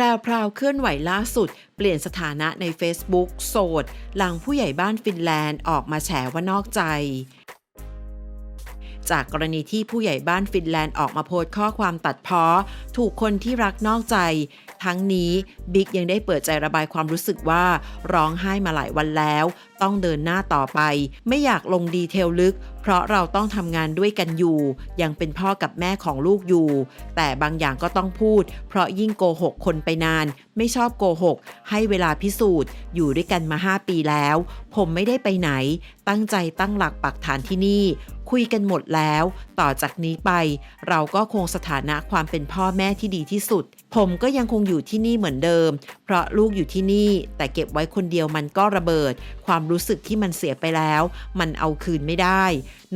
แพราวเคลื่อนไหวล่าสุด เปลี่ยนสถานะใน Facebook โสด หลังผู้ใหญ่บ้านฟินแลนด์ออกมาแฉว่านอกใจ จากกรณีที่ผู้ใหญ่บ้านฟินแลนด์ออกมาโพสต์ข้อความตัดเพ้อ ถูกคนที่รักนอกใจ ทั้งนี้บิ๊กยังได้เปิดใจระบายความรู้สึกว่า ร้องไห้มาหลายวันแล้ว ต้องเดินหน้าต่อไป ไม่อยากลงดีเทลลึก เพราะเราต้องทำงานด้วยกันอยู่ ยังเป็นพ่อกับแม่ของลูกอยู่ แต่บางอย่างก็ต้องพูด เพราะยิ่งโกหกคนไปนาน ไม่ชอบโกหก ให้เวลาพิสูจน์ อยู่ด้วยกันมา 5 ปีแล้ว ผมไม่ได้ไปไหน ตั้งใจตั้งหลักปักฐานที่นี่ คุยกันหมดแล้ว ต่อจากนี้ไป เราก็คงสถานะความเป็นพ่อแม่ที่ดีที่สุด ผมก็ยังคงอยู่ที่นี่เหมือนเดิม เพราะลูกอยู่ที่นี่ แต่เก็บไว้คนเดียวมันก็ระเบิด ความรู้สึกที่มันเสียไปแล้ว มันเอาคืนไม่ได้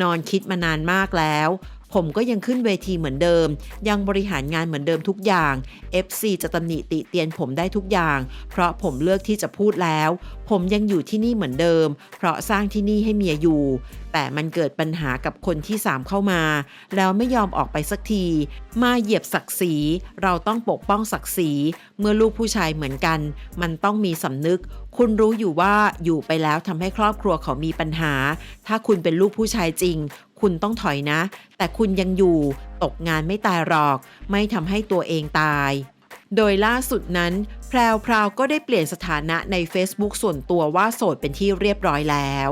นอนคิดมานานมากแล้วผมก็ยังขึ้นเวทีเหมือนเดิม ยังบริหารงานเหมือนเดิมทุกอย่าง FC จะตำหนิติเตียนผมได้ทุกอย่าง เพราะผมเลือกที่จะพูดแล้ว ผมยังอยู่ที่นี่เหมือนเดิม เพราะสร้างที่นี่ให้เมียอยู่ แต่มันเกิดปัญหากับคนที่สามเข้ามา แล้วไม่ยอมออกไปสักที มาเหยียบศักดิ์ศรีเราต้องปกป้องศักดิ์ศรีเมื่อลูกผู้ชายเหมือนกัน มันต้องมีสำนึก คุณรู้อยู่ว่าอยู่ไปแล้วทำให้ครอบครัวเขามีปัญหา ถ้าคุณเป็นลูกผู้ชายจริง คุณต้องถอยนะ แต่คุณยังอยู่ตกงานไม่ตายหรอก ไม่ทำให้ตัวเองตายโดยล่าสุดนั้น แพรวพราวก็ได้เปลี่ยนสถานะใน Facebook ส่วนตัวว่าโสดเป็นที่เรียบร้อยแล้ว